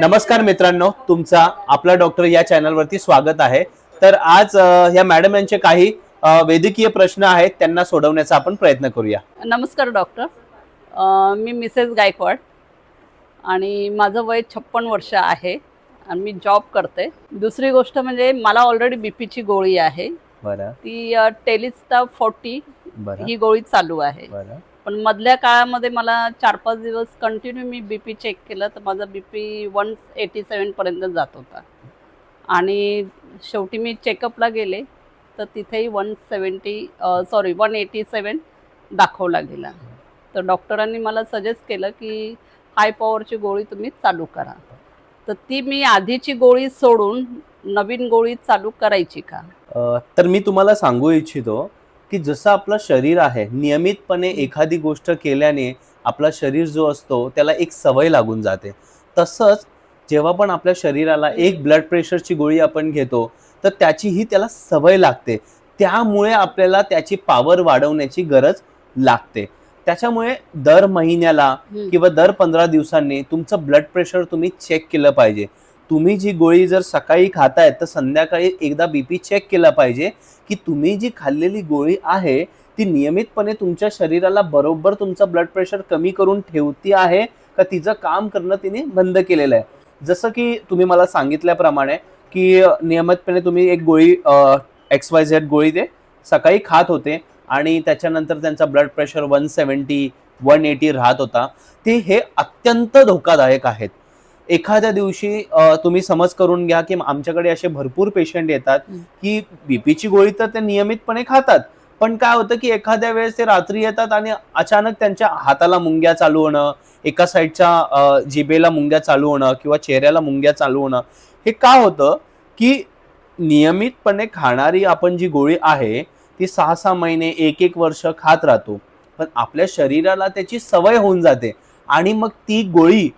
नमस्कार मित्रांनो तुमचा आपला डॉक्टर या चॅनलवरती स्वागत आहे. तर आज या मॅडम यांचे काही वैद्यकीय प्रश्न आहेत त्यांना सोडवण्याचा आपण प्रयत्न करूया. नमस्कार डॉक्टर मी मिसेस गायकवाड आणि माझं वय छप्पन वर्ष आहे आणि मी जॉब करते. दुसरी गोष्ट म्हणजे मला ऑलरेडी बी पीची गोळी आहे. बरं. ती टेलिस्टा फोर्टी ही गोळी चालू आहे. पण मधल्या काळामध्ये मला चार पाच दिवस कंटिन्यू मी बी पी चेक केलं तर माझा बी पी वन एटी सेवनपर्यंत जात होता. आणि शेवटी मी चेकअपला गेले तर तिथेही one seventy sorry one eighty seven दाखवला गेला. तर डॉक्टरांनी मला सजेस्ट केलं की हाय पॉवरची गोळी तुम्ही चालू करा. तर ती मी आधीची गोळी सोडून नवीन गोळी चालू करायची का? तर मी तुम्हाला सांगू इच्छितो की जसं आपलं शरीर आहे नियमितपणे एखादी गोष्ट केल्याने आपला शरीर जो असतो त्याला एक सवय लागून जाते. तसंच जेव्हा पण आपल्या शरीराला एक ब्लड प्रेशरची गोळी आपण घेतो तर त्याचीही त्याला सवय लागते. त्यामुळे आपल्याला त्याची पावर वाढवण्याची गरज लागते. त्याच्यामुळे दर महिन्याला किंवा दर पंधरा दिवसांनी तुमचं ब्लड प्रेशर तुम्ही चेक केलं पाहिजे. तुम्ही जी गोळी जर सकाळी खाताय तर संध्याकाळी एकदा बीपी चेक केला पाहिजे की तुम्ही जी खाल्लेली गोळी आहे ती नियमितपणे तुमच्या शरीराला बरोबर तुमचं ब्लड प्रेशर कमी करून ठेवती आहे का तिचं काम करणं तिने बंद केलेलं आहे? जसं की तुम्ही मला सांगितल्याप्रमाणे की नियमितपणे तुम्ही एक गोळी एक्स वाय झेड गोळी ते सकाळी खात होते आणि त्याच्यानंतर त्यांचा blood pressure one seventy one eighty राहत होता ते हे अत्यंत धोकादायक आहेत. एखाद्या दिवशी तुम्ही समज करून घ्या की आमच्याकडे असे भरपूर पेशंट येतात. की बीपीची गोळी तर ते नियमितपणे खातात पण काय होतं की एखाद्या वेळेस ते रात्री येतात आणि अचानक त्यांच्या हाताला मुंग्या चालू होणं एका साईडच्या अ, जिभेला मुंग्या चालू होणं किंवा चेहऱ्याला मुंग्या चालू होणं हे का होतं की नियमितपणे खाणारी आपण जी गोळी आहे ती सहा सहा महिने एक एक वर्ष खात राहतो पण आपल्या शरीराला त्याची सवय होऊन जाते आणि मग ती गोळी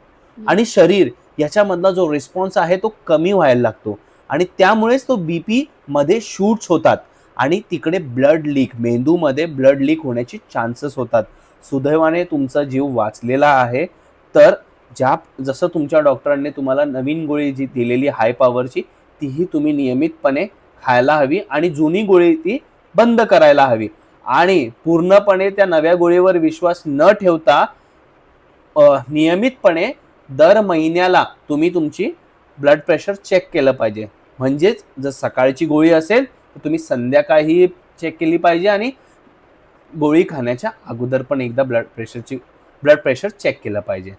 आणि शरीर याच्यामधला जो रिस्पॉन्स आहे तो कमी व्हायला लागतो. आणि त्यामुळेच तो बीपी मध्ये शूट्स होतात. आणि तिकडे ब्लड लीक मेंदूमध्ये ब्लड लीक होण्याचे चान्सेस होतात. सुदैवाने तुमचा जीव वाचलेला आहे. तर ज्या जसं तुमच्या डॉक्टरांनी तुम्हाला नवीन गोळी जी दिलेली हाय पॉवरची तीही तुम्ही नियमितपणे खायला हवी आणि जुनी गोळी ती बंद करायला हवी. आणि पूर्णपणे त्या नव्या गोळीवर विश्वास न ठेवता नियमितपणे दर महिन्याला तुम्ही तुमची ब्लड प्रेशर चेक केलं पाहिजे. म्हणजेच जर सकाळची गोळी असेल तर तुम्ही संध्याकाळी चेक केली पाहिजे आणि गोळी खाण्याच्या अगोदर पण एकदा ब्लड प्रेशरची ब्लड प्रेशर चेक केलं पाहिजे.